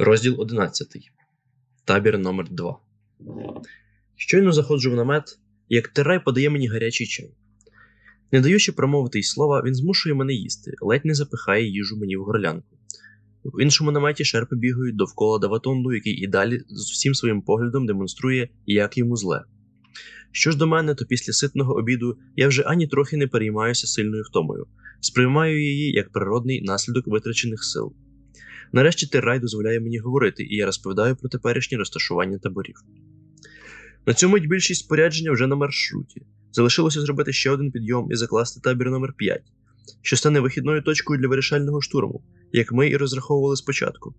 Розділ 11. Табір номер 2 Щойно заходжу в намет, як Терай подає мені гарячий чай. Не даючи промовити й слова, він змушує мене їсти, ледь не запихає їжу мені в горлянку. В іншому наметі шерпи бігають довкола Даватонду, який і далі з усім своїм поглядом демонструє, як йому зле. Що ж до мене, то після ситного обіду я вже ані трохи не переймаюся сильною втомою, сприймаю її як природний наслідок витрачених сил. Нарешті Террай дозволяє мені говорити, і я розповідаю про теперішнє розташування таборів. На цьому більшість спорядження вже на маршруті. Залишилося зробити ще один підйом і закласти табір номер 5 що стане вихідною точкою для вирішального штурму, як ми і розраховували спочатку.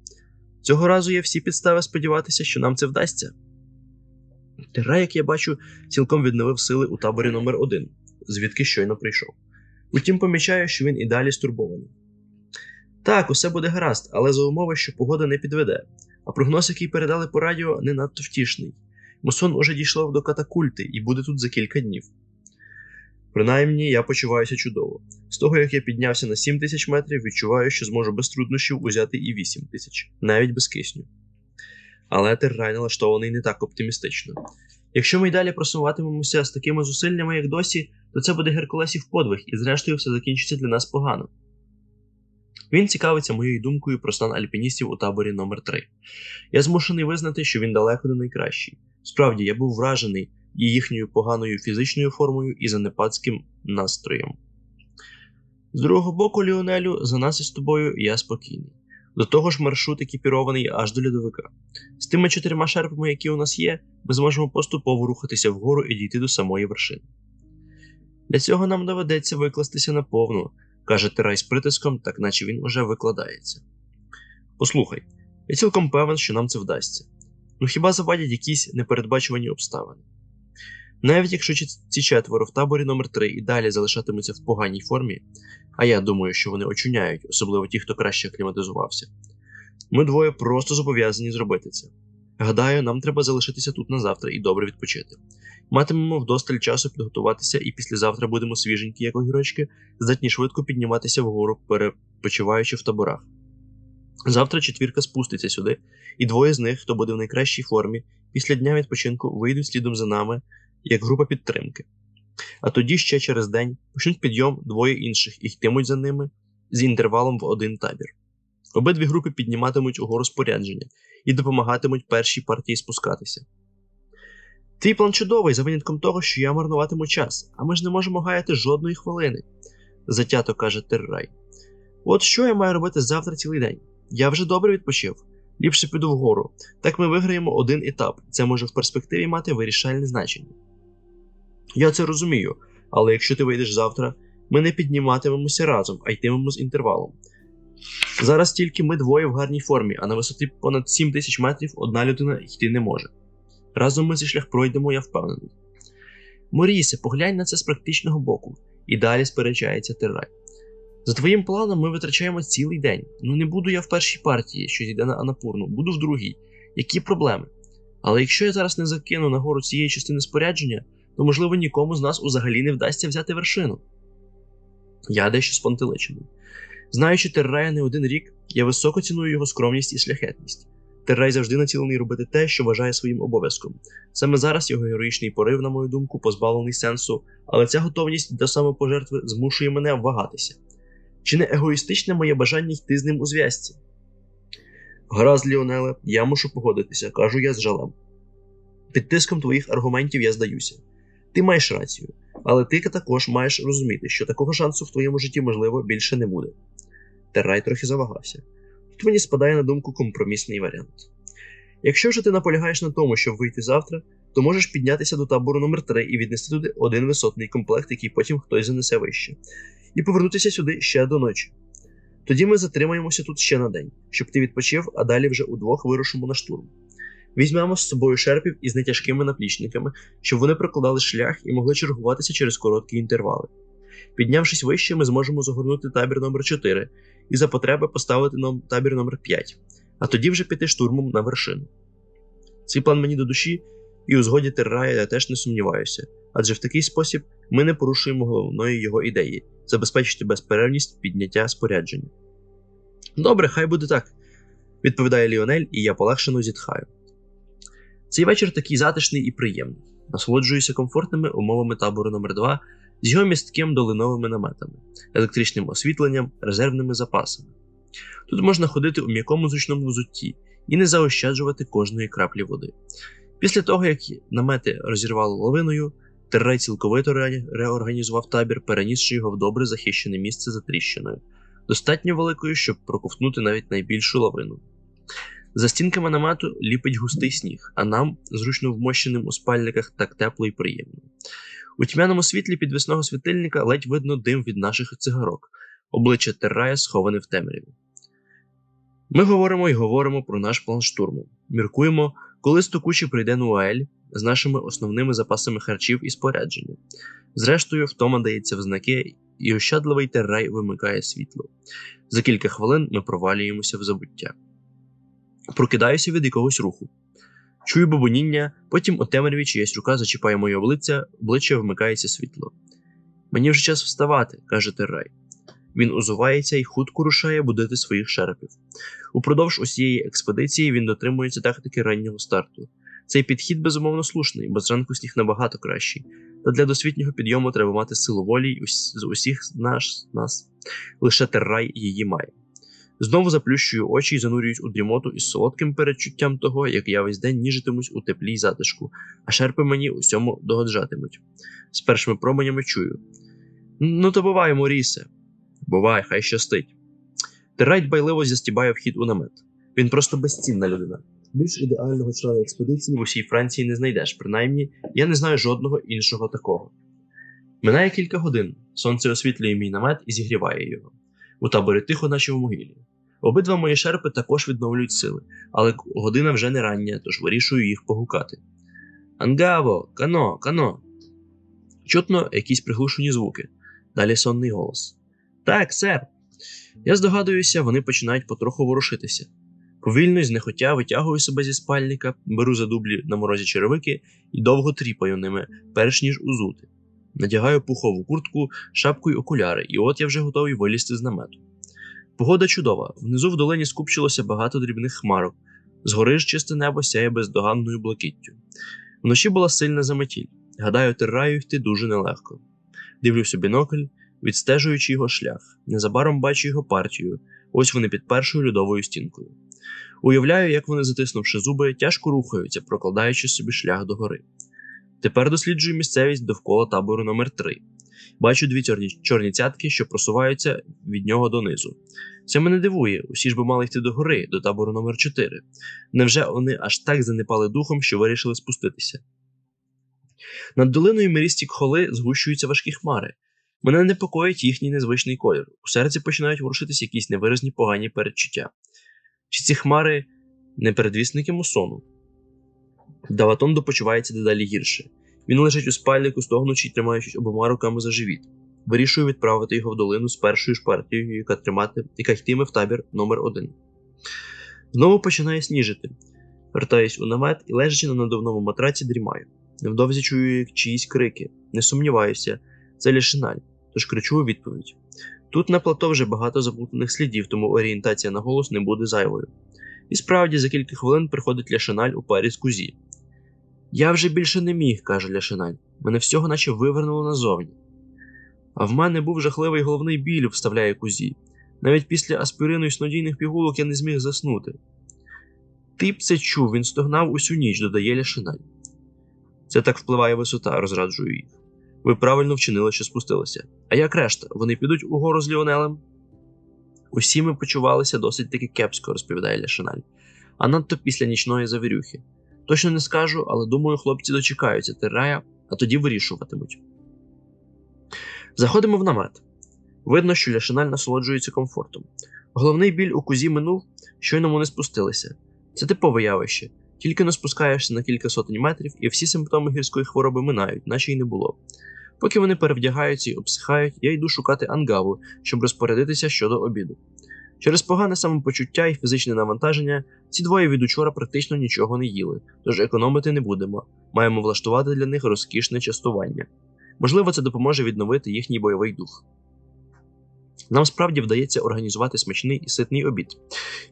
Цього разу є всі підстави сподіватися, що нам це вдасться. Террай, як я бачу, цілком відновив сили у таборі номер 1 звідки щойно прийшов. Утім, помічаю, що він і далі стурбований. Так, усе буде гаразд, але за умови, що погода не підведе, а прогноз, який передали по радіо, не надто втішний. Мусон уже дійшло до катакульти і буде тут за кілька днів. Принаймні, я почуваюся чудово. З того, як я піднявся на 7 тисяч метрів, відчуваю, що зможу без труднощів узяти і 8 тисяч, навіть без кисню. Але террай налаштований не так оптимістично. Якщо ми й далі просуватимемося з такими зусиллями, як досі, то це буде Геркулесів подвиг, і зрештою все закінчиться для нас погано. Він цікавиться моєю думкою про стан альпіністів у таборі номер 3 Я змушений визнати, що він далеко не найкращий. Справді, я був вражений і їхньою поганою фізичною формою і занепадським настроєм. З другого боку, Ліонелю, за нас із тобою я спокійний. До того ж, маршрут екіпірований аж до льодовика. З тими чотирма шерпами, які у нас є, ми зможемо поступово рухатися вгору і дійти до самої вершини. Для цього нам доведеться викластися наповну, каже Терай з притиском, так наче він уже викладається. Послухай, я цілком певен, що нам це вдасться. Ну хіба завадять якісь непередбачувані обставини? Навіть якщо ці четверо в таборі номер 3 і далі залишатимуться в поганій формі, а я думаю, що вони очуняють, особливо ті, хто краще акліматизувався, ми двоє просто зобов'язані зробити це. Гадаю, нам треба залишитися тут на завтра і добре відпочити. Матимемо вдосталь часу підготуватися, і післязавтра будемо свіженькі, як огірочки, здатні швидко підніматися вгору, перепочиваючи в таборах. Завтра четвірка спуститься сюди, і двоє з них, хто буде в найкращій формі, після дня відпочинку вийдуть слідом за нами як група підтримки. А тоді ще через день почнуть підйом двоє інших і йтимуть за ними з інтервалом в один табір. Обидві групи підніматимуть угору спорядження і допомагатимуть першій партії спускатися. Твій план чудовий за винятком того, що я марнуватиму час, а ми ж не можемо гаяти жодної хвилини, затято каже Террай. От що я маю робити завтра цілий день? Я вже добре відпочив. Ліпше піду вгору. Так ми виграємо один етап, це може в перспективі мати вирішальне значення. Я це розумію, але якщо ти вийдеш завтра, ми не підніматимемося разом, а йтимемо з інтервалом. Зараз тільки ми двоє в гарній формі, а на висоті понад 7 тисяч метрів одна людина йти не може. Разом ми цей шлях пройдемо, я впевнений. Морісе, поглянь на це з практичного боку, і далі сперечається Террай. За твоїм планом, ми витрачаємо цілий день. Ну не буду я в першій партії, що йде на Анапурну, буду в другій. Які проблеми? Але якщо я зараз не закину нагору цієї частини спорядження, то можливо нікому з нас взагалі не вдасться взяти вершину. Я дещо спонтеличений. Знаючи Террая не один рік, я високо ціную його скромність і шляхетність. Террай завжди націлений робити те, що вважає своїм обов'язком. Саме зараз його героїчний порив, на мою думку, позбавлений сенсу, але ця готовність до самопожертви змушує мене вагатися. Чи не егоїстичне моє бажання йти з ним у зв'язці? Гаразд, Ліонеле, я мушу погодитися, кажу я з жалем. Під тиском твоїх аргументів я здаюся. Ти маєш рацію, але ти також маєш розуміти, що такого шансу в твоєму житті, можливо, більше не буде. Террай трохи завагався. Тут мені спадає на думку компромісний варіант. Якщо ж ти наполягаєш на тому, щоб вийти завтра, то можеш піднятися до табору номер 3 і віднести туди один висотний комплект, який потім хтось занесе вище, і повернутися сюди ще до ночі. Тоді ми затримаємося тут ще на день, щоб ти відпочив, а далі вже удвох вирушимо на штурм. Візьмемо з собою шерпів із нетяжкими наплічниками, щоб вони прокладали шлях і могли чергуватися через короткі інтервали. Піднявшись вище, ми зможемо загорнути табір номер 4 і за потреби поставити нам табір номер 5 а тоді вже піти штурмом на вершину. Цей план мені до душі, і у згоді Террая я теж не сумніваюся, адже в такий спосіб ми не порушуємо головної його ідеї забезпечити безперервність підняття спорядження. Добре, хай буде так. відповідає Ліонель, і я полегшено зітхаю. Цей вечір такий затишний і приємний. Насолоджуюся комфортними умовами табору номер 2 з його містким долиновими наметами, електричним освітленням, резервними запасами. Тут можна ходити у м'якому зручному взутті і не заощаджувати кожної краплі води. Після того, як намети розірвало лавиною, Террай цілковито реорганізував табір, перенісши його в добре захищене місце за тріщиною, достатньо великою, щоб проковтнути навіть найбільшу лавину. За стінками намету ліпить густий сніг, а нам, зручно вмощеним у спальниках, так тепло і приємно. У тьмяному світлі підвісного світильника ледь видно дим від наших цигарок, обличчя Террая сховане в темряві. Ми говоримо і говоримо про наш план штурму. Міркуємо, коли стокучі прийде Нуаель з нашими основними запасами харчів і спорядження. Зрештою, втома дається в знаки, і ощадливий террай вимикає світло. За кілька хвилин ми провалюємося в забуття. Прокидаюся від якогось руху. Чую бабуніння, потім у темряві чиясь рука зачіпає моє обличчя, обличчя вмикається світло. Мені вже час вставати, каже Террай. Він узувається і хутко рушає будити своїх шерпів. Упродовж усієї експедиції він дотримується тактики раннього старту. Цей підхід безумовно слушний, бо зранку сніг набагато кращий, та для досвітнього підйому треба мати силу волі з усіх наш, нас, лише террай її має. Знову заплющую очі і занурююсь у дрімоту із солодким передчуттям того, як я весь день ніжитимусь у теплій затишку, а шерпи мені усьому догоджатимуть. З першими променями чую. Ну, то бувай, Морісе. Бувай, хай щастить. Терайт байливо застібає вхід у намет. Він просто безцінна людина. Більш ідеального члена експедиції в усій Франції не знайдеш, принаймні я не знаю жодного іншого такого. Минає кілька годин, сонце освітлює мій намет і зігріває його. У таборі тихо, наче в могилі. Обидва мої шерпи також відновлюють сили, але година вже не рання, тож вирішую їх погукати. Ангаво, кано, кано. Чутно якісь приглушені звуки, далі сонний голос. Так, сер. Я здогадуюся, вони починають потроху ворушитися. Повільно й знехотя витягую себе зі спальника, беру за дублі на морозі черевики і довго тріпаю ними, перш ніж узути. Надягаю пухову куртку, шапку й окуляри, і от я вже готовий вилізти з намету. Погода чудова, внизу в долині скупчилося багато дрібних хмарок, згори ж чисте небо сяє бездоганною блакиттю. Вночі була сильна заметіль. Гадаю, терраю йти дуже нелегко. Дивлюся бінокль, відстежуючи його шлях. Незабаром бачу його партію. Ось вони під першою льодовою стінкою. Уявляю, як вони, затиснувши зуби, тяжко рухаються, прокладаючи собі шлях до гори. Тепер досліджую місцевість довкола табору номер 3 Бачу дві чорні, чорні цятки, що просуваються від нього донизу. Це мене дивує, усі ж би мали йти до гори, до табору номер 4 Невже вони аж так занепали духом, що вирішили спуститися? Над долиною мирісті кхоли згущуються важкі хмари. Мене непокоїть їхній незвичний колір. У серці починають ворушитись якісь невиразні погані передчуття. Чи ці хмари не передвісники мусону? Даватон почувається дедалі гірше. Він лежить у спальнику, стогнучи й тримаючись обома руками за живіт. Вирішую відправити його в долину з першою ж партією, яка тримати, яка йтиме в табір номер 1 Знову починає сніжити. Вертаюсь у намет і лежачи на надувному матраці, дрімаю. Невдовзі чую чиїсь крики. Не сумніваюся, це лішиналь, тож кричу у відповідь. Тут на плато вже багато заплутаних слідів, тому орієнтація на голос не буде зайвою. І справді за кілька хвилин приходить ляшиналь у парі з кузі. Я вже більше не міг, каже ляшиналь. Мене всього наче вивернуло назовні. А в мене був жахливий головний біль, вставляє кузі. Навіть після аспірину і снодійних пігулок я не зміг заснути. Ти б це чув, він стогнав усю ніч, додає ляшиналь. Це так впливає висота, розраджую їх. Ви правильно вчинили, що спустилися. А як решта, вони підуть угору з Ліонелем? Усі ми почувалися досить таки кепсько, розповідає Ляшиналь, а надто після нічної завірюхи. Точно не скажу, але думаю, хлопці дочекаються терая, а тоді вирішуватимуть. Заходимо в намет. Видно, що Ляшиналь насолоджується комфортом. Головний біль у кузі минув, щойно вони спустилися. Це типове явище. Тільки не спускаєшся на кілька сотень метрів, і всі симптоми гірської хвороби минають, наче й не було. Поки вони перевдягаються і обсихають, я йду шукати ангаву, щоб розпорядитися щодо обіду. Через погане самопочуття і фізичне навантаження ці двоє від учора практично нічого не їли, тож економити не будемо. Маємо влаштувати для них розкішне частування. Можливо, це допоможе відновити їхній бойовий дух. Нам справді вдається організувати смачний і ситний обід.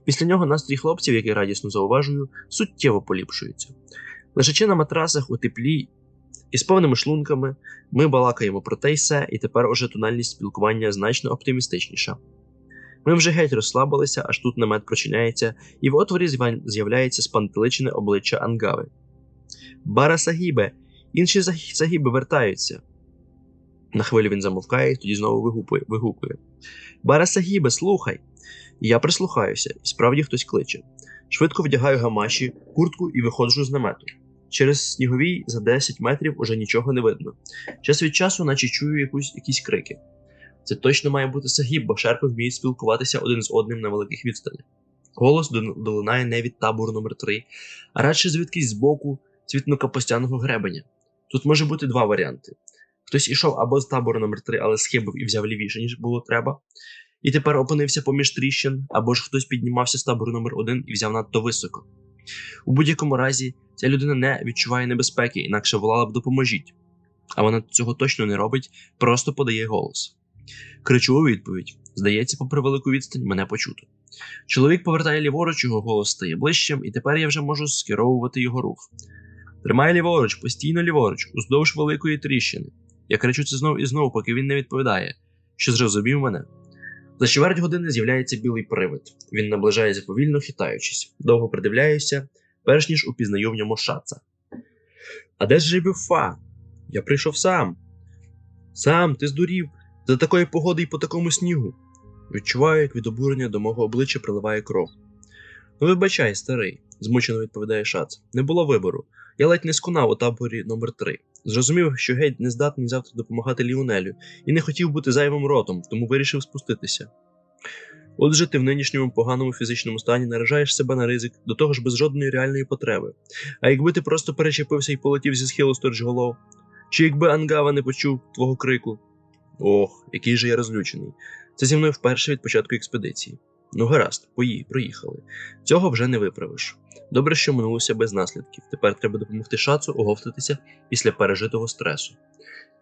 Після нього настрій хлопців, як я радісно зауважую, суттєво поліпшується. Лежачи на матрасах у теплі і з повними шлунками, ми балакаємо про те й се, і тепер уже тональність спілкування значно оптимістичніша. Ми вже геть розслабилися, аж тут намет прочиняється, і в отворі з'являється спантеличене обличчя Ангави. Бара Сагібе, інші Сагіби вертаються. На хвилю він замовкає, і тоді знову вигукує. вигукує. Бара Сагібе, слухай. Я прислухаюся, і справді хтось кличе. Швидко вдягаю гамаші, куртку і виходжу з намету. Через сніговій за 10 метрів уже нічого не видно. Час від часу, наче чую якусь, якісь крики. Це точно має бути Сагіб, бо шерпи вміють спілкуватися один з одним на великих відстанях. Голос долинає не від табору номер 3 а радше звідкись збоку цвітно-капостяного гребеня. Тут може бути два варіанти: хтось ішов або з табору номер 3 але схибив і взяв лівіше, ніж було треба, і тепер опинився поміж тріщин, або ж хтось піднімався з табору номер 1 і взяв надто високо. У будь-якому разі, ця людина не відчуває небезпеки, інакше волала б допоможіть. А вона цього точно не робить, просто подає голос. Кричу у відповідь. Здається, попри велику відстань, мене почуто. Чоловік повертає ліворуч, його голос стає ближчим, і тепер я вже можу скеровувати його рух. Тримай ліворуч, постійно ліворуч, уздовж великої тріщини. Я кричу це знов і знов, поки він не відповідає, що зрозумів мене. За чверть години з'являється білий привид. Він наближається повільно хитаючись, довго придивляюся, перш ніж упізнаю в ньому шаца. А де ж Жебюфа? Я прийшов сам. Сам, ти здурів, за такої погоди і по такому снігу. Відчуваю, як від обурення до мого обличчя приливає кров. Ну, вибачай, старий, змучено відповідає Шац. Не було вибору. Я ледь не скунав у таборі номер 3 Зрозумів, що геть не здатний завтра допомагати Ліонелю, і не хотів бути зайвим ротом, тому вирішив спуститися. Отже, ти в нинішньому поганому фізичному стані наражаєш себе на ризик, до того ж без жодної реальної потреби. А якби ти просто перечепився і полетів зі схилу сторчголов, чи якби Ангава не почув твого крику? Ох, який же я розлючений. Це зі мною вперше від початку експедиції. Ну гаразд, пої, проїхали. Цього вже не виправиш. Добре, що минулося без наслідків. Тепер треба допомогти шацу оговтатися після пережитого стресу.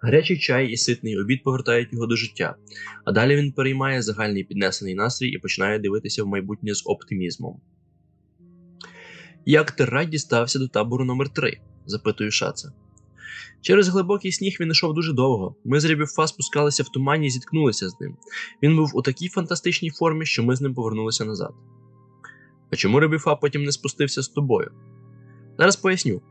Гарячий чай і ситний обід повертають його до життя, а далі він переймає загальний піднесений настрій і починає дивитися в майбутнє з оптимізмом. Як Террай дістався до табору номер 3 запитую Шаца. Через глибокий сніг він йшов дуже довго. Ми з Рябівфа спускалися в тумані і зіткнулися з ним. Він був у такій фантастичній формі, що ми з ним повернулися назад. А чому Рябівфа потім не спустився з тобою? Зараз поясню.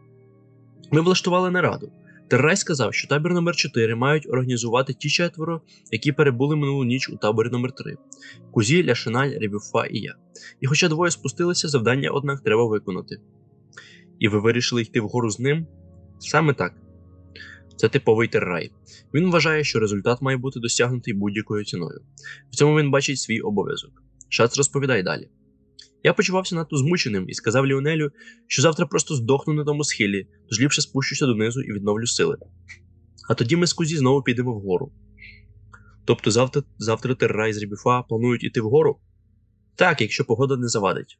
Ми влаштували нараду. Террай сказав, що табір номер 4 мають організувати ті четверо, які перебули минулу ніч у таборі номер 3 Кузі, Ляшиналь, Рябівфа і я. І хоча двоє спустилися, завдання, однак, треба виконати. І ви вирішили йти вгору з ним? Саме так. Це типовий террай. Він вважає, що результат має бути досягнутий будь-якою ціною. В цьому він бачить свій обов'язок. Шац розповідає далі. Я почувався надто змученим і сказав Ліонелю, що завтра просто здохну на тому схилі, тож ліпше спущуся донизу і відновлю сили. А тоді ми з Кузі знову підемо вгору. Тобто завтра, завтра террай з Рібіфа планують іти вгору? Так, якщо погода не завадить.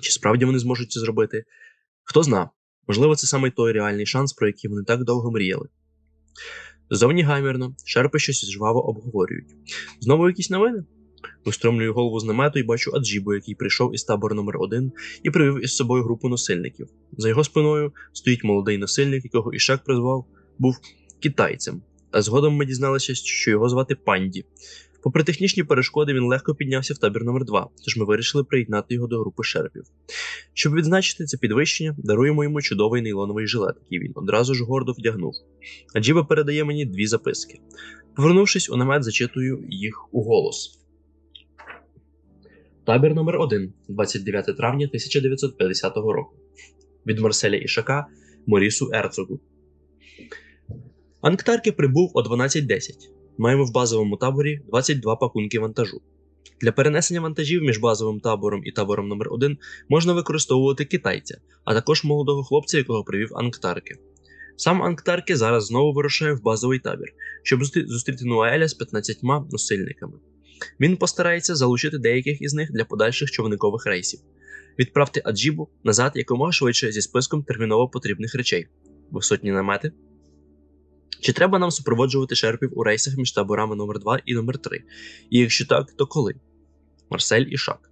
Чи справді вони зможуть це зробити? Хто зна, можливо, це саме той реальний шанс, про який вони так довго мріяли. Зовні гамірно, шерпи щось жваво обговорюють. Знову якісь новини? Устромлюю голову з намету і бачу Аджібу, який прийшов із табору номер 1 і привів із собою групу носильників. За його спиною стоїть молодий носильник, якого Ішак призвав, був китайцем. А згодом ми дізналися, що його звати Панді. Попри технічні перешкоди, він легко піднявся в табір номер 2 тож ми вирішили приєднати його до групи шерпів. Щоб відзначити це підвищення, даруємо йому чудовий нейлоновий жилет, який він одразу ж гордо вдягнув. Аджіба передає мені дві записки. Повернувшись у намет, зачитую їх у голос. Табір номер 1 29 травня 1950 року. Від Марселя Ішака Морісу Ерцогу. Анктарки прибув о 12.10. Маємо в базовому таборі 22 пакунки вантажу. Для перенесення вантажів між базовим табором і табором номер 1 можна використовувати китайця, а також молодого хлопця, якого привів Анктарки. Сам Анктарки зараз знову вирушає в базовий табір, щоб зустріти Нуаеля з 15 носильниками. Він постарається залучити деяких із них для подальших човникових рейсів. Відправте Аджібу назад якомога швидше зі списком терміново потрібних речей. Висотні намети. Чи треба нам супроводжувати шерпів у рейсах між таборами номер 2 і номер 3 І якщо так, то коли? Марсель і Шак.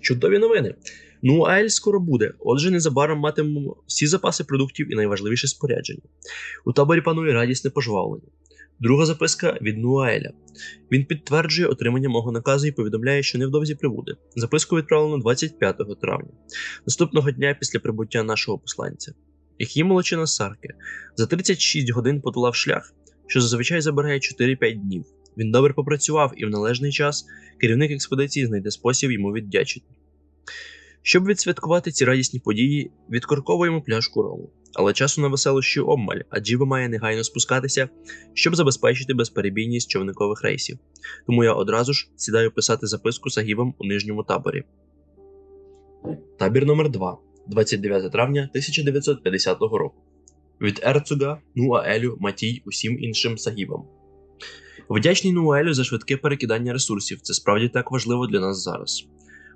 Чудові новини. Ну, Аель скоро буде, отже, незабаром матимемо всі запаси продуктів і найважливіше спорядження. У таборі панує радісне пожвавлення. Друга записка від Нуаеля. Він підтверджує отримання мого наказу і повідомляє, що невдовзі прибуде. Записку відправлено 25 травня, наступного дня після прибуття нашого посланця. Які молочина Сарки за 36 годин подолав шлях, що зазвичай забирає 4-5 днів. Він добре попрацював і в належний час керівник експедиції знайде спосіб йому віддячити. Щоб відсвяткувати ці радісні події, відкорковуємо пляшку рому. Але часу на веселощі обмаль, а Джіба має негайно спускатися, щоб забезпечити безперебійність човникових рейсів. Тому я одразу ж сідаю писати записку Сагібам у нижньому таборі. Табір номер 2 29 травня 1950 року. Від Ерцуга, Нуаелю, Матій, усім іншим сагібам. Вдячний Нуаелю за швидке перекидання ресурсів. Це справді так важливо для нас зараз.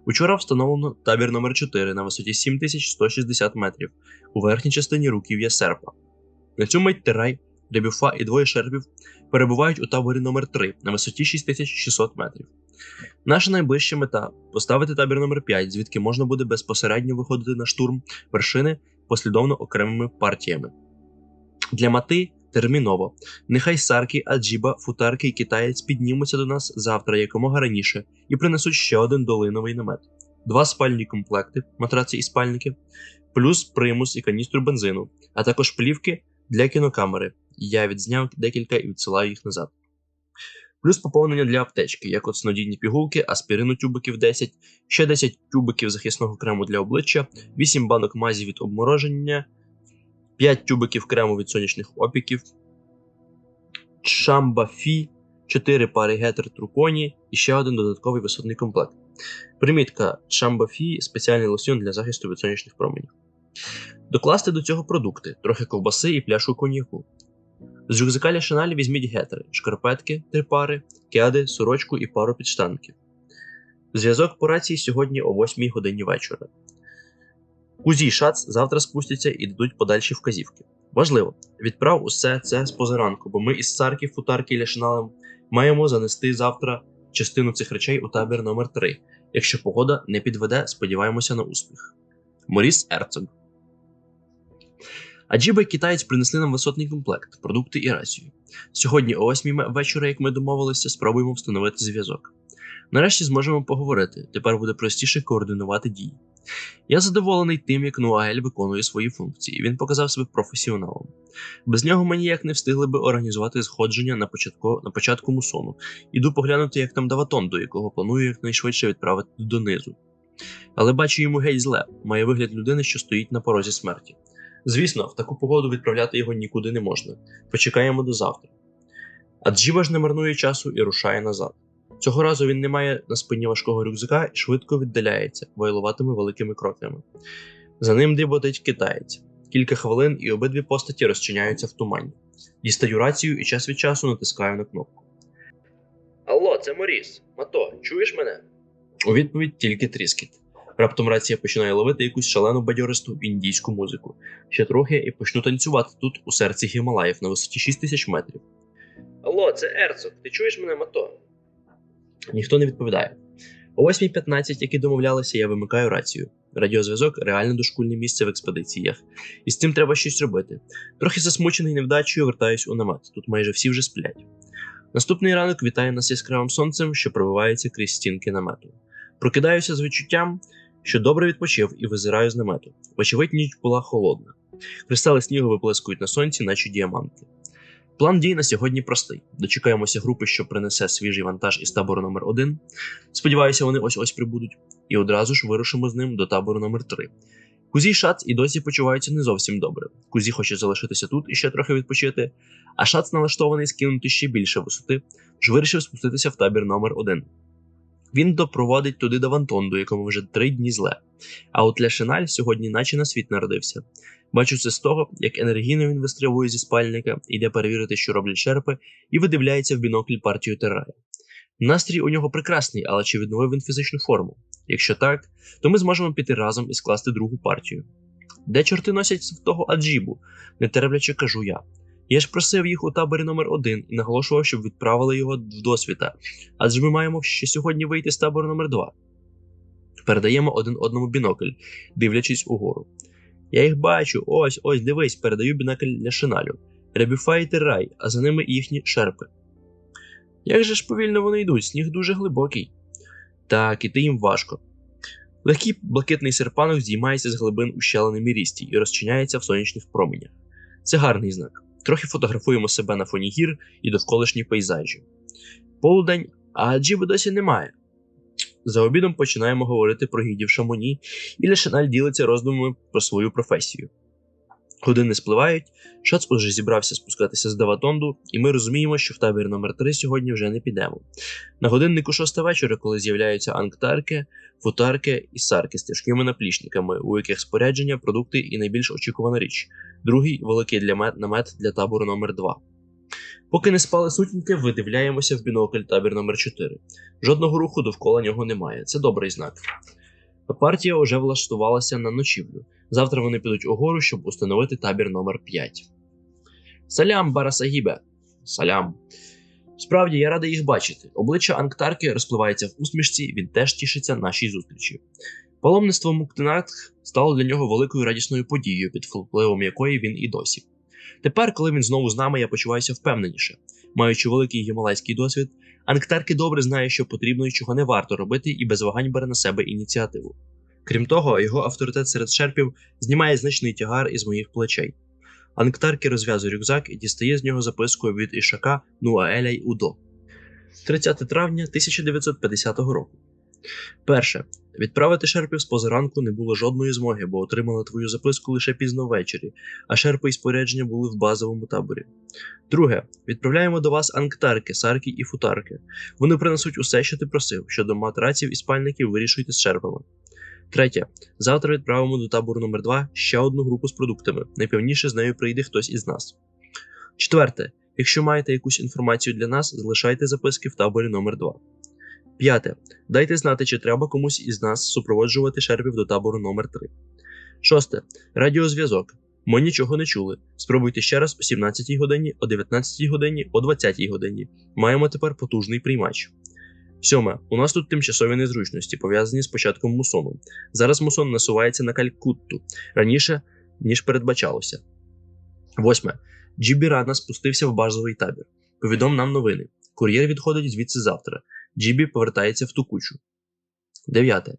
Учора встановлено табір номер 4 на висоті 7160 метрів у верхній частині руків'я серпа. На цю мить Терай, Рябюфа і двоє шерпів перебувають у таборі номер 3 на висоті 6600 метрів. Наша найближча мета поставити табір номер 5 звідки можна буде безпосередньо виходити на штурм вершини послідовно окремими партіями. Для мати терміново. Нехай Саркі, Аджіба, Футарки і китаєць піднімуться до нас завтра якомога раніше і принесуть ще один долиновий намет, два спальні комплекти, матраці і спальники, плюс примус і каністру бензину, а також плівки для кінокамери. Я відзняв декілька і відсилаю їх назад. Плюс поповнення для аптечки, як от снодійні пігулки, аспірину тюбиків 10, ще 10 тюбиків захисного крему для обличчя, 8 банок мазі від обмороження, 5 тюбиків крему від сонячних опіків, Чамбафі, 4 пари гетер труконі і ще один додатковий висотний комплект. Примітка Чамбафі спеціальний лосьон для захисту від сонячних променів. Докласти до цього продукти, трохи ковбаси і пляшку коньяку. З рюкзака Шаналі візьміть гетери, шкарпетки, три пари, кеди, сорочку і пару підштанків. Зв'язок по рації сьогодні о 8 годині вечора. Кузі і Шац завтра спустяться і дадуть подальші вказівки. Важливо, відправ усе це з позаранку, бо ми із Сарки, Футарки і Ляшиналем маємо занести завтра частину цих речей у табір номер 3 Якщо погода не підведе, сподіваємося на успіх. Моріс Ерцог. Аджіба і китаєць принесли нам висотний комплект, продукти і рацію. Сьогодні о 8 вечора, як ми домовилися, спробуємо встановити зв'язок. Нарешті зможемо поговорити, тепер буде простіше координувати дії. Я задоволений тим, як Нуаель виконує свої функції, він показав себе професіоналом. Без нього ми ніяк не встигли би організувати сходження на початку на початку мусону. Іду поглянути, як там Даватон, до якого планую якнайшвидше відправити донизу. Але бачу йому геть зле, має вигляд людини, що стоїть на порозі смерті. Звісно, в таку погоду відправляти його нікуди не можна. Почекаємо до завтра. А Джіба ж не марнує часу і рушає назад. Цього разу він не має на спині важкого рюкзака і швидко віддаляється вайлуватими великими кроками. За ним дріботить китаєць. Кілька хвилин і обидві постаті розчиняються в тумані. Дістаю рацію і час від часу натискаю на кнопку. Алло, це Моріс. Мато, чуєш мене? У відповідь тільки тріскіт. Раптом рація починає ловити якусь шалену бадьористу індійську музику. Ще трохи і почну танцювати тут, у серці Гімалаїв, на висоті 6 тисяч метрів. Алло, це Ерцог, ти чуєш мене, Мато? Ніхто не відповідає. О 8.15, як і домовлялися, я вимикаю рацію. Радіозв'язок реально дошкульне місце в експедиціях, і з цим треба щось робити. Трохи засмучений невдачею, вертаюсь у намет. Тут майже всі вже сплять. Наступний ранок вітає нас яскравим сонцем, що пробивається крізь стінки намету. Прокидаюся з відчуттям, що добре відпочив і визираю з намету. Вочевидь, ніч була холодна. Кристали снігу виплескують на сонці, наче діаманти. План дій на сьогодні простий: дочекаємося групи, що принесе свіжий вантаж із табору номер 1 Сподіваюся, вони ось ось прибудуть, і одразу ж вирушимо з ним до табору номер 3 Кузі Шац і досі почуваються не зовсім добре. Кузі хоче залишитися тут і ще трохи відпочити, а Шац налаштований скинути ще більше висоти, ж вирішив спуститися в табір номер 1 Він допроводить туди до Вантонду, якому вже три дні зле. А от Ляшиналь сьогодні, наче на світ народився. Бачу це з того, як енергійно він вистрибує зі спальника, йде перевірити, що роблять черпи, і видивляється в бінокль партію террая. Настрій у нього прекрасний, але чи відновив він фізичну форму? Якщо так, то ми зможемо піти разом і скласти другу партію. Де чорти носять в того аджібу, не терпляче кажу я. Я ж просив їх у таборі номер 1 і наголошував, щоб відправили його в досвіта, адже ми маємо ще сьогодні вийти з табору номер 2 Передаємо один одному бінокль, дивлячись угору. Я їх бачу, ось, ось, дивись, передаю бінокль для шиналю. Ребіфайти рай, а за ними їхні шерпи. Як же ж повільно вони йдуть, сніг дуже глибокий. Так, іти їм важко. Легкий блакитний серпанок здіймається з глибин ущелини мірісті і розчиняється в сонячних променях. Це гарний знак. Трохи фотографуємо себе на фоні гір і довколишні пейзажі. Полудень, а джіби досі немає. За обідом починаємо говорити про гідів Шамоні, і Ляшаналь ділиться роздумами про свою професію. Години спливають, Шац уже зібрався спускатися з Даватонду, і ми розуміємо, що в табір номер 3 сьогодні вже не підемо. На годиннику шоста вечора, коли з'являються анктарки, футарки і сарки з тяжкими наплічниками, у яких спорядження, продукти і найбільш очікувана річ другий великий для мет, намет для табору номер 2 Поки не спали сутінки, видивляємося в бінокль табір номер 4 Жодного руху довкола нього немає. Це добрий знак. Партія вже влаштувалася на ночівлю. Завтра вони підуть угору, щоб установити табір номер 5 Салям, Барасагібе! Салям. Справді, я радий їх бачити. Обличчя Анктарки розпливається в усмішці, він теж тішиться нашій зустрічі. Паломництво Муктинатх стало для нього великою радісною подією, під впливом якої він і досі. Тепер, коли він знову з нами, я почуваюся впевненіше. Маючи великий гімалайський досвід, Анктарки добре знає, що потрібно і чого не варто робити, і без вагань бере на себе ініціативу. Крім того, його авторитет серед шерпів знімає значний тягар із моїх плечей. Анктарки розв'язує рюкзак і дістає з нього записку від Ішака Нуаеля й Удо. 30 травня 1950 року. Перше. Відправити шерпів з позаранку не було жодної змоги, бо отримали твою записку лише пізно ввечері, а шерпи і спорядження були в базовому таборі. Друге. Відправляємо до вас анктарки, сарки і футарки. Вони принесуть усе, що ти просив. Щодо матраців і спальників вирішуйте з шерпами. Третє. Завтра відправимо до табору номер 2 ще одну групу з продуктами. Найпевніше з нею прийде хтось із нас. Четверте. Якщо маєте якусь інформацію для нас, залишайте записки в таборі номер 2 П'яте. Дайте знати, чи треба комусь із нас супроводжувати шерпів до табору номер 3 Шосте. Радіозв'язок. Ми нічого не чули. Спробуйте ще раз о 17 годині, о 19 годині, о 20 годині. Маємо тепер потужний приймач. Сьоме. У нас тут тимчасові незручності, пов'язані з початком мусону. Зараз мусон насувається на Калькутту раніше, ніж передбачалося. Восьме. Джібі рано спустився в базовий табір. Повідом нам новини. Кур'єр відходить звідси завтра. Джібі повертається в ту кучу. Дев'яте.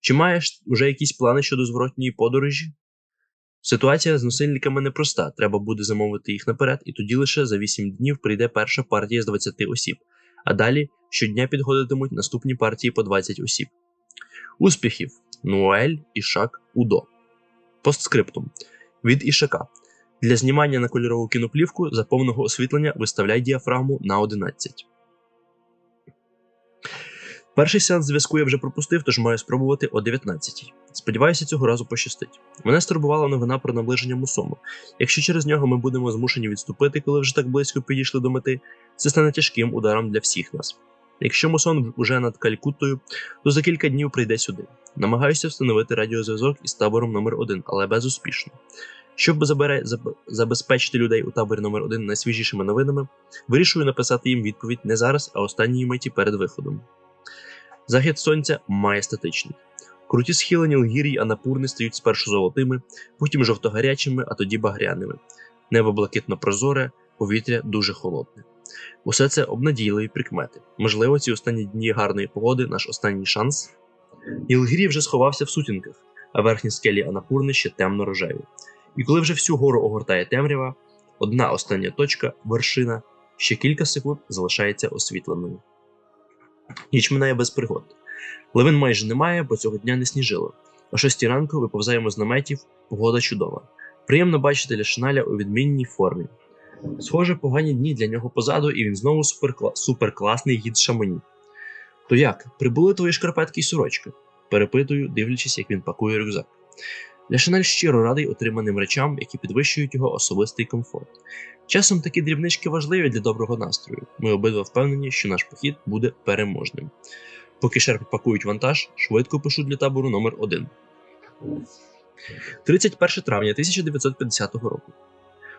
Чи маєш уже якісь плани щодо зворотньої подорожі? Ситуація з насильниками непроста. Треба буде замовити їх наперед, і тоді лише за 8 днів прийде перша партія з 20 осіб, а далі щодня підходитимуть наступні партії по 20 осіб. Успіхів! Нуель, Ішак, Удо. Постскриптум. Від Ішака. Для знімання на кольорову кіноплівку за повного освітлення виставляй діафрагму на 11. Перший сеанс зв'язку я вже пропустив, тож маю спробувати о 19 Сподіваюся, цього разу пощастить. Мене стурбувала новина про наближення мусому. Якщо через нього ми будемо змушені відступити, коли вже так близько підійшли до мети, це стане тяжким ударом для всіх нас. Якщо мусон уже над Калькуттою, то за кілька днів прийде сюди. Намагаюся встановити радіозв'язок із табором номер 1 але безуспішно. Щоб забере, заб, забезпечити людей у таборі номер 1 найсвіжішими новинами, вирішую написати їм відповідь не зараз, а останньої миті перед виходом. Захід сонця маєстетичний. Круті схилені Лгір'ї Анапурни стають спершу золотими, потім жовтогарячими, а тоді багряними. Небо блакитно прозоре, повітря дуже холодне. Усе це обнадійливі прикмети. Можливо, ці останні дні гарної погоди наш останній шанс. Ілгірі вже сховався в сутінках, а верхні скелі Анапурни ще темно рожеві. І коли вже всю гору огортає темрява, одна остання точка, вершина, ще кілька секунд залишається освітленою. Ніч минає без пригод. Левин майже немає, бо цього дня не сніжило. О шостій ранку виповзаємо з наметів, погода чудова. Приємно бачити Ляшналя у відмінній формі. Схоже, погані дні для нього позаду, і він знову суперкла... суперкласний гід шамані. То як, прибули твої шкарпетки й сорочки? перепитую, дивлячись, як він пакує рюкзак. Ляшаналь щиро радий отриманим речам, які підвищують його особистий комфорт. Часом такі дрібнички важливі для доброго настрою. Ми обидва впевнені, що наш похід буде переможним. Поки шерпи пакують вантаж, швидко пишу для табору номер 1 31 травня 1950 року.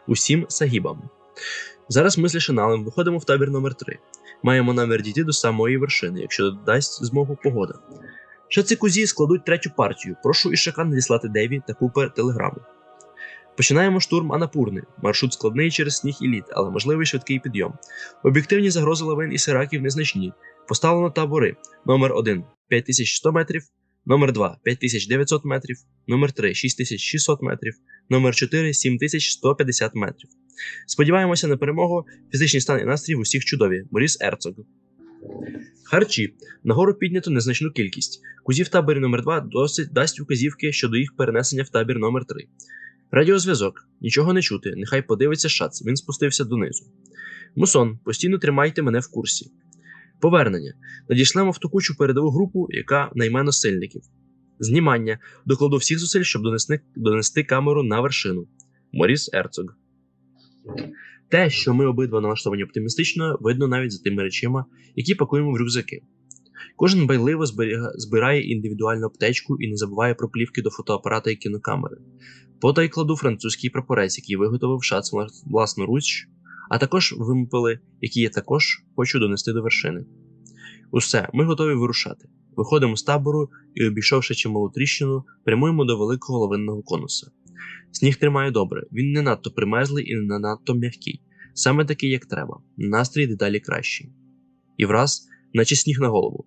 Усім сагібам. Зараз ми з Лішиналем виходимо в табір номер 3 Маємо намір дійти до самої вершини, якщо дасть змогу погода. Ще ці кузі складуть третю партію. Прошу Ішака надіслати Деві та Купер телеграму. Починаємо штурм Анапурни. Маршрут складний через сніг і лід, але можливий швидкий підйом. Об'єктивні загрози лавин і сираків незначні. Поставлено табори: номер 1 5100 метрів, номер 2 5900 метрів, номер 3 6600 метрів, номер 4 7150 метрів. Сподіваємося на перемогу. Фізичний стан і настрій в усіх чудові. Моріс Ерцог. Харчі. Нагору піднято незначну кількість. Кузів таборі номер 2 досить дасть указівки щодо їх перенесення в табір номер 3 Радіозв'язок. Нічого не чути. Нехай подивиться шац. Він спустився донизу. Мусон. Постійно тримайте мене в курсі. Повернення. Надішлемо в ту кучу передову групу, яка найме носильників. Знімання. Докладу всіх зусиль, щоб донести, донести камеру на вершину. Моріс Ерцог. Те, що ми обидва налаштовані оптимістично, видно навіть за тими речима, які пакуємо в рюкзаки. Кожен байливо збирає індивідуальну аптечку і не забуває про плівки до фотоапарата і кінокамери. Потай кладу французький прапорець, який виготовив шац вла- власноруч, а також вимпели, які я також хочу донести до вершини. Усе, ми готові вирушати. Виходимо з табору і, обійшовши чималу тріщину, прямуємо до великого лавинного конуса. Сніг тримає добре, він не надто примерзлий і не надто м'який, саме такий, як треба. Настрій дедалі кращий. І враз, наче сніг на голову.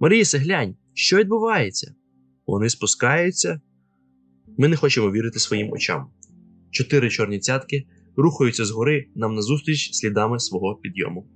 Марісе, глянь, що відбувається? Вони спускаються. Ми не хочемо вірити своїм очам. Чотири чорні цятки рухаються згори нам назустріч слідами свого підйому.